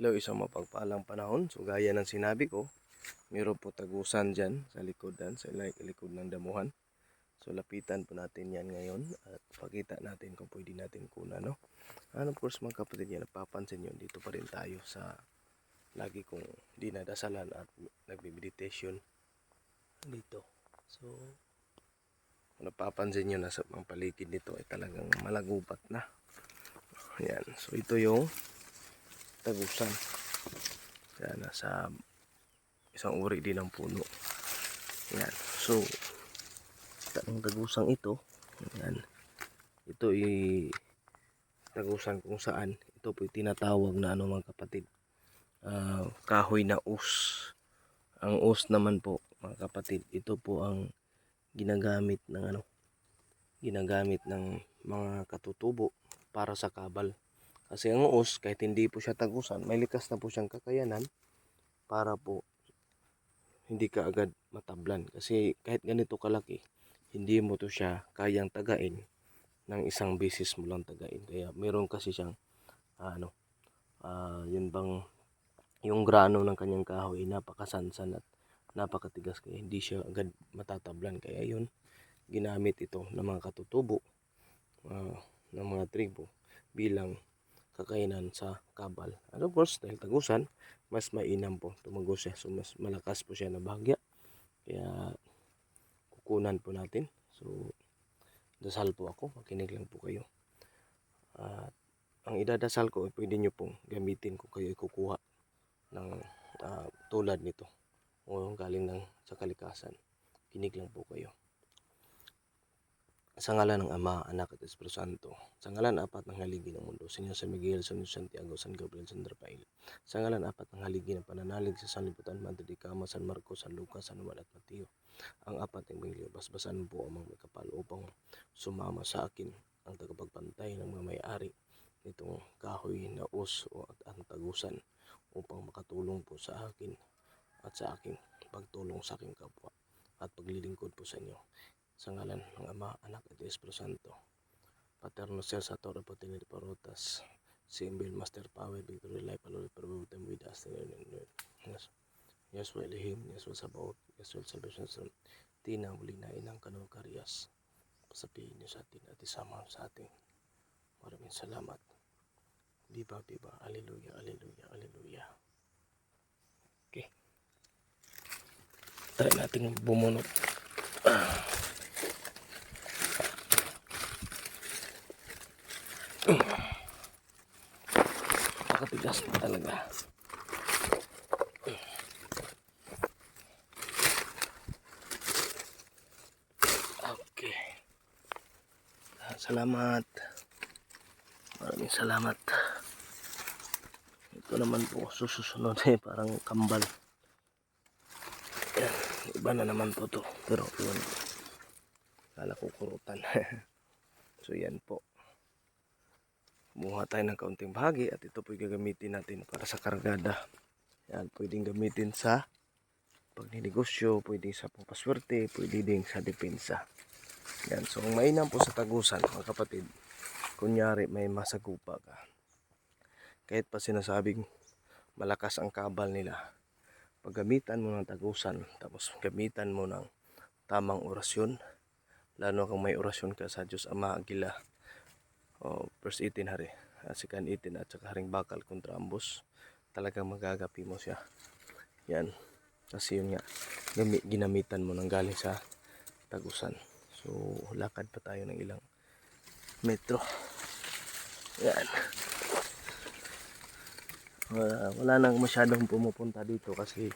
Hello, isang mapagpalang panahon. So gaya ng sinabi ko, meron po tagusan dyan sa likodan, sa li- likod ng damuhan. So lapitan po natin yan ngayon at pakita natin kung pwede natin kuna, no? And of course mga kapatid yan, napapansin nyo, dito pa rin tayo sa lagi kong dinadasalan at nagme-meditation dito. So, kung napapansin nyo na sa mga paligid nito ay talagang malagupat na. Yan. So ito yung tagusan. Yan, nasa isang uri din ng puno. Yan. So, ang tagusang ito, yan. Ito ay tagusan kung saan ito po tinatawag na ano mga kapatid. ah, kahoy na us. Ang us naman po mga kapatid, ito po ang ginagamit ng ano ginagamit ng mga katutubo para sa kabal. Kasi ang uos, kahit hindi po siya tagusan, may likas na po siyang kakayanan para po hindi ka agad matablan. Kasi kahit ganito kalaki, hindi mo to siya kayang tagain ng isang beses mo lang tagain. Kaya meron kasi siyang ano, ah, yun bang yung grano ng kanyang kahoy napakasansan at napakatigas kaya hindi siya agad matatablan. Kaya yun, ginamit ito ng mga katutubo ah, ng mga tribo bilang kakayanan sa kabal. And of course, dahil tagusan, mas mainam po tumagos siya. So, mas malakas po siya na bahagya. Kaya, kukunan po natin. So, dasal po ako. Makinig lang po kayo. At, ang idadasal ko, ay pwede nyo pong gamitin kung kayo ay kukuha ng ah, tulad nito. O galing ng sa kalikasan. Kinig lang po kayo. Sa ngalan ng Ama, Anak at Espiritu Santo. Sa ngalan ng apat ng haligi ng mundo. Sa inyo Miguel, San Santiago, San Gabriel, San Rafael. Sa ngalan ng apat ng haligi ng pananalig sa San Liputan, Madre de Cama, San Marcos, San Lucas, San Juan at Mateo. Ang apat ng Bangilyo, basbasan po ang mga kapal upang sumama sa akin ang tagapagpantay ng mga may-ari nitong kahoy na us o at ang tagusan upang makatulong po sa akin at sa aking pagtulong sa aking kapwa at paglilingkod po sa inyo sa ngalan ng Ama, Anak at Espiritu Santo. Paterno Ser sa Torre Patinid Parotas, Simbel Master Power, Victory Life, Aloy Perbutem with us. Yes. Yeswa Elihim, Yeswa Sabaot, Yeswa Salvation Son, Tina muli na inang kanong karyas. Pasabihin niyo sa atin at isama sa atin. Maraming salamat. Biba, biba, aleluya, aleluya, aleluya. Okay. Try natin bumunot. Nakatigas na talaga. Okay. Salamat. Maraming salamat. Ito naman po susunod eh parang kambal. Yan. Iba na naman po to. Pero yun. Kala ko kurutan. so yan po. Kumuha tayo ng kaunting bahagi at ito po gagamitin natin para sa kargada. Yan, pwedeng gamitin sa pagninegosyo, pwedeng sa pampaswerte, pwede din sa depensa. Yan, so ang mainam po sa tagusan, mga kapatid, kunyari may masagupa ka. Kahit pa sinasabing malakas ang kabal nila, paggamitan mo ng tagusan, tapos gamitan mo ng tamang orasyon, lalo kung may orasyon ka sa Diyos Ama Agila, o verse 18 hari, uh, sikan 18 at saka haring bakal kontra ambos, talagang magagapi mo siya. Yan. Kasi yun nga, gami, ginamitan mo ng galing sa tagusan. So, lakad pa tayo ng ilang metro. Yan. Wala, wala nang masyadong pumupunta dito kasi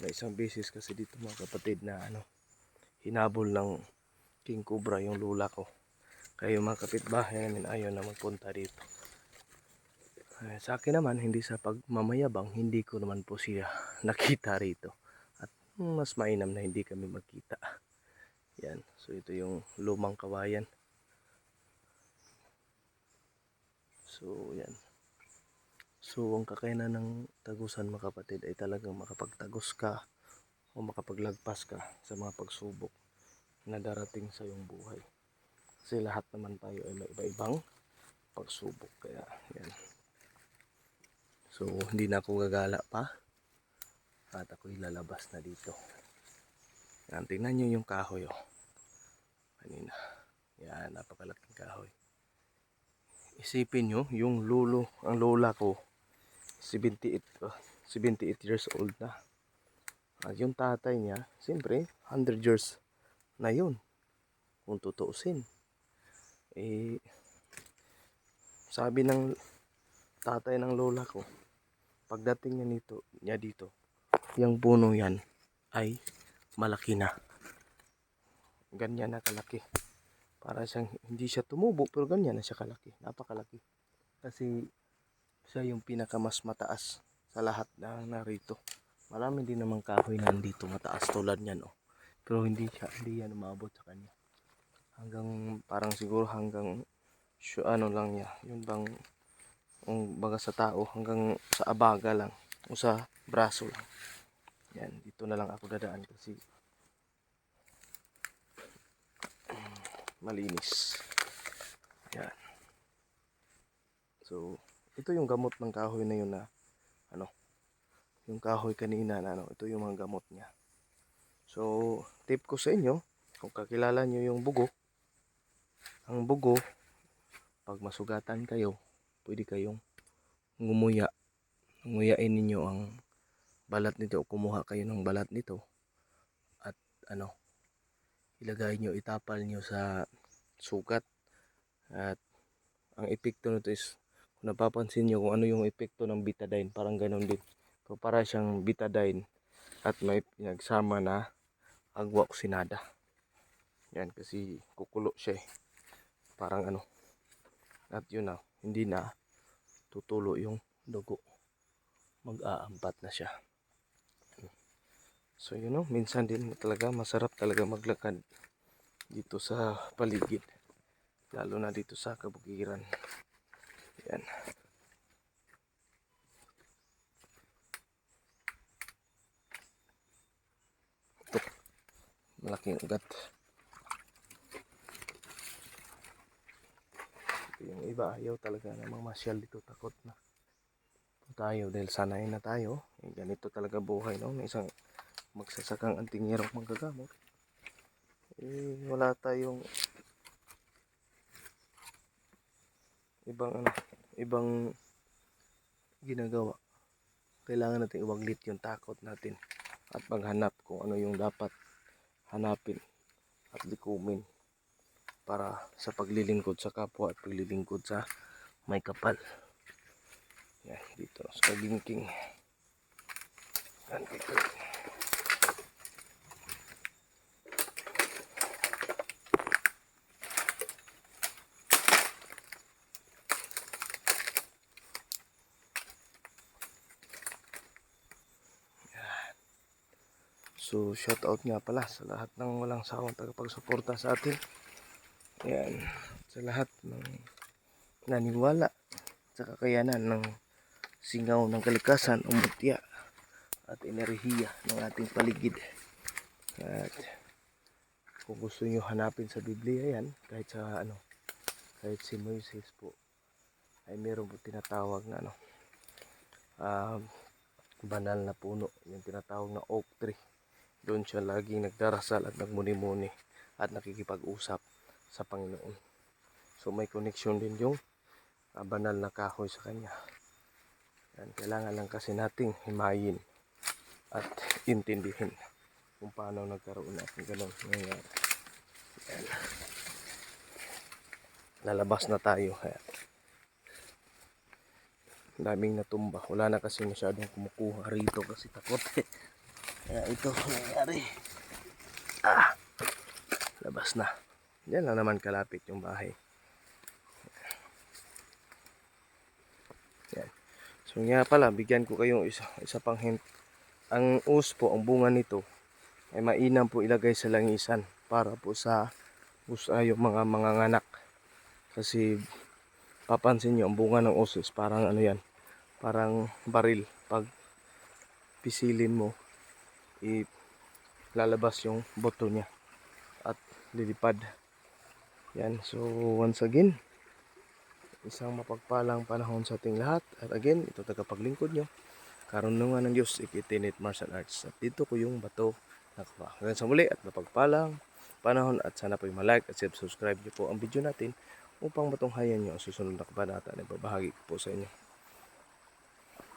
na isang beses kasi dito mga kapatid na ano, hinabol ng king cobra yung lula ko. Yung mga kapitbahay namin ayaw na magpunta dito. Eh, sa akin naman, hindi sa pagmamayabang, hindi ko naman po siya nakita rito. At mas mainam na hindi kami magkita. Yan. So ito yung lumang kawayan. So yan. So ang kakayanan ng tagusan mga kapatid ay talagang makapagtagos ka o makapaglagpas ka sa mga pagsubok na darating sa iyong buhay. Kasi lahat naman tayo ay may iba-ibang pagsubok. Kaya yan. So, hindi na ako gagala pa. At ako'y lalabas na dito. Yan, tingnan nyo yung kahoy, oh. Kanina. Yan, napakalaking kahoy. Isipin nyo, yung lolo, ang lola ko, 78, oh, 78 years old na. At yung tatay niya, siyempre, 100 years na yun. Kung tutuusin. Eh, sabi ng tatay ng lola ko, pagdating niya nito, niya dito, yung puno yan ay malaki na. Ganyan na kalaki. Para siyang, hindi siya tumubo, pero ganyan na siya kalaki. Napakalaki. Kasi siya yung pinakamas mataas sa lahat na narito. Marami din namang kahoy na nandito mataas tulad niyan oh. Pero hindi siya, hindi yan umabot sa kanya. Hanggang parang siguro hanggang ano lang niya, yung bang ang baga sa tao hanggang sa abaga lang o sa braso lang. Yan, dito na lang ako dadaan kasi malinis. Yan. So, ito yung gamot ng kahoy na yun na ano, yung kahoy kanina na ano, ito yung mga gamot niya. So, tip ko sa inyo, kung kakilala nyo yung bugo, ang bugo, pag masugatan kayo, pwede kayong ngumuya. Nguyain ninyo ang balat nito o kumuha kayo ng balat nito at ano, ilagay nyo, itapal nyo sa sugat at ang epekto nito is kung napapansin nyo kung ano yung epekto ng betadine, parang ganon din. So, para siyang betadine at may pinagsama na agwa oksinada. Yan kasi kukulo siya eh. Parang ano. At yun na, hindi na tutulo yung dugo. Mag-aampat na siya. So yun know, minsan din talaga masarap talaga maglakad dito sa paligid. Lalo na dito sa kabukiran. Yan. Ito. Malaking ugat. Ito yung iba ayaw talaga namang masyal dito takot na. Tayo dahil sanay na tayo. Eh, ganito talaga buhay no? May isang magsasakang antingirong manggagamot. Eh wala tayong ibang ano ibang ginagawa. Kailangan natin iwaglit yung takot natin at maghanap kung ano yung dapat hanapin at likumin para sa paglilingkod sa kapwa at paglilingkod sa may kapal. Yan dito sa kagingking. Yan dito. So, shout out nga pala sa lahat ng walang sawang tagapagsuporta sa atin. Ayan, sa lahat ng naniwala sa kakayanan ng singaw ng kalikasan o mutya at enerhiya ng ating paligid. At kung gusto nyo hanapin sa Biblia yan, kahit sa ano, kahit si Moises po, ay meron po tinatawag na ano, um, banal na puno, yung tinatawag na oak tree. Doon siya laging nagdarasal at nagmuni-muni at nakikipag-usap sa Panginoon. So may connection din yung ah, banal na kahoy sa kanya. Yan, kailangan lang kasi nating himayin at intindihin kung paano nagkaroon na ng ganun nangyayari. Yan. Lalabas na tayo. Ayan. Daming natumba. Wala na kasi masyadong kumukuha rito kasi takot. Kaya ito nangyayari. Ah, labas na. Yan lang naman kalapit yung bahay. Yan. So nga pala, bigyan ko kayong isa, isa pang hint. Ang uspo, ang bunga nito, ay mainam po ilagay sa langisan para po sa usa yung mga mga nganak. Kasi papansin nyo, ang bunga ng usos parang ano yan, parang baril. Pag pisilin mo, ilalabas yung boto niya at lilipad. Yan, so once again, isang mapagpalang panahon sa ating lahat. At again, ito tagapaglingkod nyo. Karunungan ng Diyos, ikitinit martial arts. At dito ko yung bato nakuha. Hanggang sa muli at mapagpalang panahon at sana po'y malike at subscribe nyo po ang video natin upang matunghayan nyo ang susunod na kabanata na babahagi ko po sa inyo.